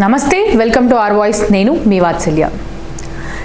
నమస్తే welcome to are voice. నేను మీ వాత్సల్య.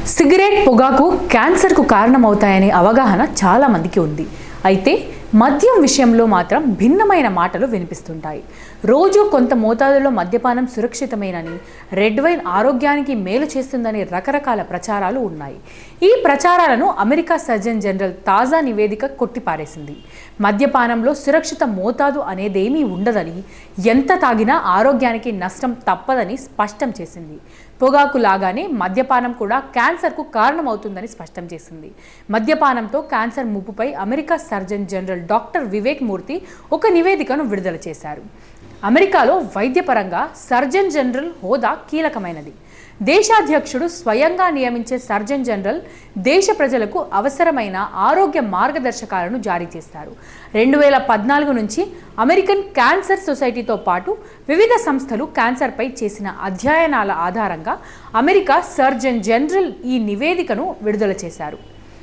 Cigarette పొగాకు క్యాన్సర్కు కారణమవుతాయనే అవగాహన చాలా మందికి ఉంది. అయితే మద్యం విషయంలో మాత్రం భిన్నమైన మాటలు వినిపిస్తుంటాయి. రోజు కొంత మోతాదులో మద్యపానం సురక్షితమేనని రెడ్ వైన్ ఆరోగ్యానికి మేలు చేస్తుందని రకరకాల ప్రచారాలు ఉన్నాయి. ఈ ప్రచారాలను అమెరికా సర్జన్ జనరల్ తాజా నివేదిక కొట్టిపారేసింది. మద్యపానంలో సురక్షిత మోతాదు అనేదేమీ ఉండదని ఎంత తాగినా ఆరోగ్యానికి నష్టం తప్పదని స్పష్టం చేసింది. పొగాకు లాగానే మద్యపానం కూడా క్యాన్సర్కు కారణమవుతుందని స్పష్టం చేసింది. మద్యపానంతో cancer ముప్పుపై America surgeon general doctor Vivek Murthy ఒక నివేదికను విడుదల చేశారు. అమెరికాలో వైద్యపరంగా సర్జన్ జనరల్ హోదా కీలకమైనది. దేశాధ్యక్షుడు స్వయంగా నియమించే సర్జన్ జనరల్ దేశ ప్రజలకు అవసరమైన ఆరోగ్య మార్గదర్శకాలను జారీ చేస్తారు. రెండు వేల పద్నాలుగు నుంచి అమెరికన్ క్యాన్సర్ సొసైటీతో పాటు వివిధ సంస్థలు క్యాన్సర్పై చేసిన అధ్యయనాల ఆధారంగా అమెరికా సర్జన్ జనరల్ ఈ నివేదికను విడుదల చేశారు.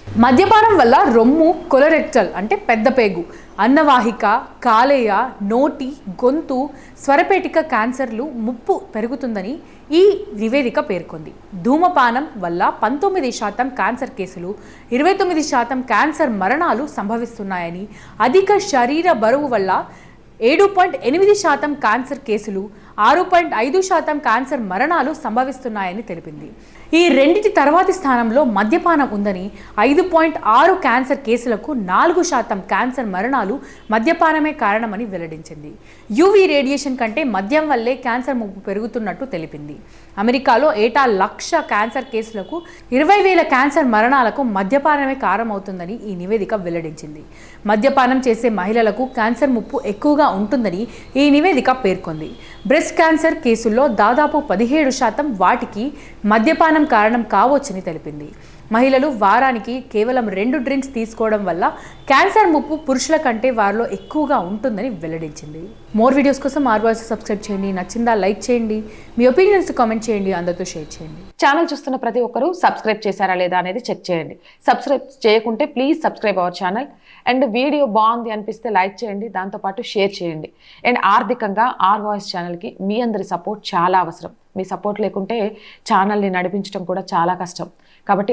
మద్యపానం వల్ల రొమ్ము కొలరెక్టల్ అంటే పెద్ద పేగు అన్నవాహిక కాలేయ నోటి గొంతు స్వరపేటిక క్యాన్సర్లు ముప్పు పెరుగుతుందని ఈ నివేదిక పేర్కొంది. ధూమపానం వల్ల పంతొమ్మిది శాతం క్యాన్సర్ కేసులు ఇరవై తొమ్మిది శాతం క్యాన్సర్ మరణాలు సంభవిస్తున్నాయని అధిక శరీర బరువు వల్ల ఏడు పాయింట్ ఎనిమిది శాతం క్యాన్సర్ కేసులు ఆరు పాయింట్ ఐదు శాతం క్యాన్సర్ మరణాలు సంభవిస్తున్నాయని తెలిపింది. ఈ రెండింటి తర్వాతి స్థానంలో మద్యపానం ఉందని ఐదు పాయింట్ ఆరు క్యాన్సర్ కేసులకు నాలుగు శాతం క్యాన్సర్ మరణాలు మద్యపానమే కారణమని వెల్లడించింది. యూవీ రేడియేషన్ కంటే మద్యం వల్లే క్యాన్సర్ ముప్పు పెరుగుతున్నట్టు తెలిపింది. అమెరికాలో ఏటా లక్ష క్యాన్సర్ కేసులకు ఇరవై వేల క్యాన్సర్ మరణాలకు మద్యపానమే కారణమవుతుందని ఈ నివేదిక వెల్లడించింది. మద్యపానం చేసే మహిళలకు క్యాన్సర్ ముప్పు ఎక్కువగా ఉంటుందని ఈ నివేదిక పేర్కొంది. బ్రెస్ట్ క్యాన్సర్ కేసుల్లో దాదాపు పదిహేడు శాతం వాటికి మద్యపానం కారణం కావచ్చని తెలిపింది. మహిళలు వారానికి కేవలం రెండు డ్రింక్స్ తీసుకోవడం వల్ల క్యాన్సర్ ముప్పు పురుషుల కంటే వారిలో ఎక్కువగా ఉంటుందని వెల్లడించింది. మోర్ వీడియోస్ కోసం ఆర్వాయిస్ సబ్స్క్రైబ్ చేయండి. నచ్చిందా లైక్ చేయండి. మీ ఒపీనియన్స్ కామెంట్ చేయండి. అందరితో షేర్ చేయండి. ఛానల్ చూస్తున్న ప్రతి ఒక్కరూ సబ్స్క్రైబ్ చేశారా లేదా అనేది చెక్ చేయండి. సబ్స్క్రైబ్ చేయకుంటే please subscribe our channel. And video బాగుంది అనిపిస్తే లైక్ చేయండి. దాంతోపాటు షేర్ చేయండి. అండ్ ఆర్థికంగా ఆర్ వాయిస్ ఛానల్కి మీ అందరి సపోర్ట్ చాలా అవసరం. మీ సపోర్ట్ లేకుంటే ఛానల్ని నడిపించడం కూడా చాలా కష్టం. కాబట్టి